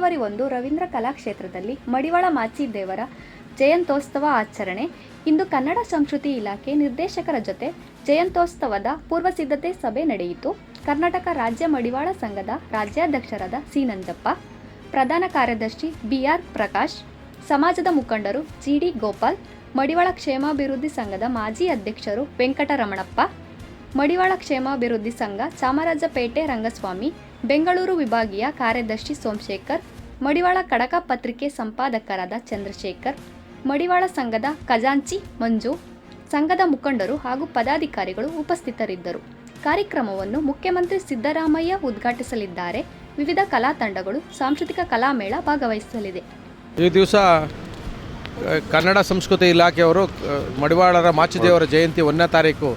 ಒಂದು ರವೀಂದ್ರ ಕಲಾಕ್ಷೇತ್ರದಲ್ಲಿ ಮಡಿವಾಳ ಮಾಚಿದೇವರ ಜಯಂತೋತ್ಸವ ಆಚರಣೆ. ಇಂದು ಕನ್ನಡ ಸಂಸ್ಕೃತಿ ಇಲಾಖೆ ನಿರ್ದೇಶಕರ ಜೊತೆ ಜಯಂತೋತ್ಸವದ ಪೂರ್ವ ಸಿದ್ಧತೆ ಸಭೆ ನಡೆಯಿತು. ಕರ್ನಾಟಕ ರಾಜ್ಯ ಮಡಿವಾಳ ಸಂಘದ ರಾಜ್ಯಾಧ್ಯಕ್ಷರಾದ ಸಿ ನಂಜಪ್ಪ ಪ್ರಧಾನ ಕಾರ್ಯದರ್ಶಿ ಬಿಆರ್ ಪ್ರಕಾಶ್, ಸಮಾಜದ ಮುಖಂಡರು ಜಿಡಿ ಗೋಪಾಲ್, ಮಡಿವಾಳ ಕ್ಷೇಮಾಭಿವೃದ್ಧಿ ಸಂಘದ ಮಾಜಿ ಅಧ್ಯಕ್ಷರು ವೆಂಕಟರಮಣಪ್ಪ ಮಡಿವಾಳ ಕ್ಷೇಮಾಭಿವೃದ್ಧಿ ಸಂಘ, ಚಾಮರಾಜಪೇಟೆ ರಂಗಸ್ವಾಮಿ, ಬೆಂಗಳೂರು ವಿಭಾಗೀಯ ಕಾರ್ಯದರ್ಶಿ ಸೋಮಶೇಖರ್, ಮಡಿವಾಳ ಕಡಕ ಪತ್ರಿಕೆ ಸಂಪಾದಕರಾದ ಚಂದ್ರಶೇಖರ್, ಮಡಿವಾಳ ಸಂಘದ ಖಜಾಂಚಿ ಮಂಜು, ಸಂಘದ ಮುಖಂಡರು ಹಾಗೂ ಪದಾಧಿಕಾರಿಗಳು ಉಪಸ್ಥಿತರಿದ್ದರು. ಕಾರ್ಯಕ್ರಮವನ್ನು ಮುಖ್ಯಮಂತ್ರಿ ಸಿದ್ದರಾಮಯ್ಯ ಉದ್ಘಾಟಿಸಲಿದ್ದಾರೆ. ವಿವಿಧ ಕಲಾ ತಂಡಗಳು, ಸಾಂಸ್ಕೃತಿಕ ಕಲಾಮೇಳ ಭಾಗವಹಿಸಲಿದೆ. ಈ ದಿವಸ ಕನ್ನಡ ಸಂಸ್ಕೃತಿ ಇಲಾಖೆಯವರು ಮಡಿವಾಳರ ಮಾಚಿದೇವರ ಜಯಂತಿ ಒಂದನೇ ತಾರೀಕು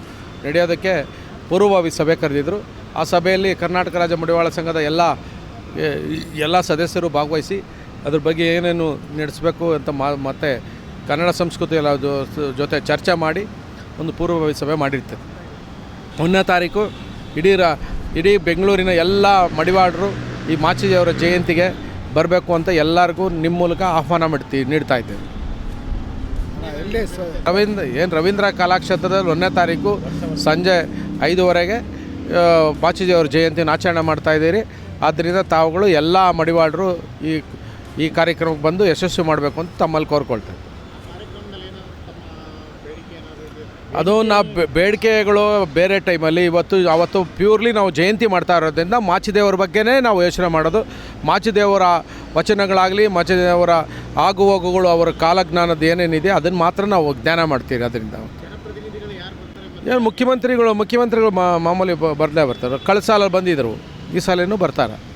ನಡೆಯೋದಕ್ಕೆ ಪೂರ್ವಭಾವಿ ಸಭೆ ಕರೆದಿದ್ದರು ಆ ಸಭೆಯಲ್ಲಿ ಕರ್ನಾಟಕ ರಾಜ್ಯ ಮಡಿವಾಳ ಸಂಘದ ಎಲ್ಲ ಎಲ್ಲ ಸದಸ್ಯರು ಭಾಗವಹಿಸಿ ಅದ್ರ ಬಗ್ಗೆ ಏನೇನು ನಡೆಸಬೇಕು ಅಂತ ಮತ್ತು ಕನ್ನಡ ಸಂಸ್ಕೃತಿ ಎಲ್ಲ ಜೊತೆ ಚರ್ಚೆ ಮಾಡಿ ಒಂದು ಪೂರ್ವಭಾವಿ ಸಭೆ ಮಾಡಿರ್ತೇನೆ ಒಂದನೇ ತಾರೀಕು ಇಡೀ ರಾ, ಇಡೀ ಬೆಂಗಳೂರಿನ ಎಲ್ಲ ಮಡಿವಾಳರು ಈ ಮಾಚಿಜಿಯವರ ಜಯಂತಿಗೆ ಬರಬೇಕು ಅಂತ ಎಲ್ಲರಿಗೂ ನಿಮ್ಮ ಮೂಲಕ ಆಹ್ವಾನ ಮಾಡ್ತೀವಿ ನೀಡ್ತಾ ಇದ್ದೇವೆ. ರವೀಂದ್ರ, ಏನು ರವೀಂದ್ರ ಕಲಾಕ್ಷೇತ್ರದಲ್ಲಿ ಒಂದನೇ ತಾರೀಕು ಸಂಜೆ ಐದುವರೆಗೆ ಮಾಚಿದೇವರ ಜಯಂತಿನ ಆಚರಣೆ ಮಾಡ್ತಾ ಇದ್ದೀರಿ. ಆದ್ದರಿಂದ ತಾವುಗಳು ಎಲ್ಲ ಮಡಿವಾಳರು ಈ ಈ ಕಾರ್ಯಕ್ರಮಕ್ಕೆ ಬಂದು ಯಶಸ್ವಿ ಮಾಡಬೇಕು ಅಂತ ತಮ್ಮಲ್ಲಿ ಕೋರ್ಕೊಳ್ತೇವೆ. ಅದು ನಾ ಬೇಡಿಕೆಗಳು ಬೇರೆ ಟೈಮಲ್ಲಿ, ಇವತ್ತು, ಅವತ್ತು ಪ್ಯೂರ್ಲಿ ನಾವು ಜಯಂತಿ ಮಾಡ್ತಾ ಇರೋದ್ರಿಂದ ಮಾಚಿದೇವರ ಬಗ್ಗೆನೇ ನಾವು ಯೋಚನೆ ಮಾಡೋದು. ಮಾಚಿದೇವರ ವಚನಗಳಾಗಲಿ, ಮಾಚಿದೇವರ ಆಗು ಹೋಗುಗಳು ಅವರ ಕಾಲಜ್ಞಾನದ ಏನೇನಿದೆ, ಅದನ್ನು ಮಾತ್ರ ನಾವು ಜ್ಞಾನ ಮಾಡ್ತೀವಿ ಅದರಿಂದ. ಏನು ಮುಖ್ಯಮಂತ್ರಿಗಳು ಮುಖ್ಯಮಂತ್ರಿಗಳು ಮಾಮೂಲಿ ಬ- ಬರ್ದೇ ಬರ್ತಾರೆ. ಕಳೆದ ಬಂದಿದ್ದರು ಈ ಸಾಲೇನೂ ಬರ್ತಾರೆ.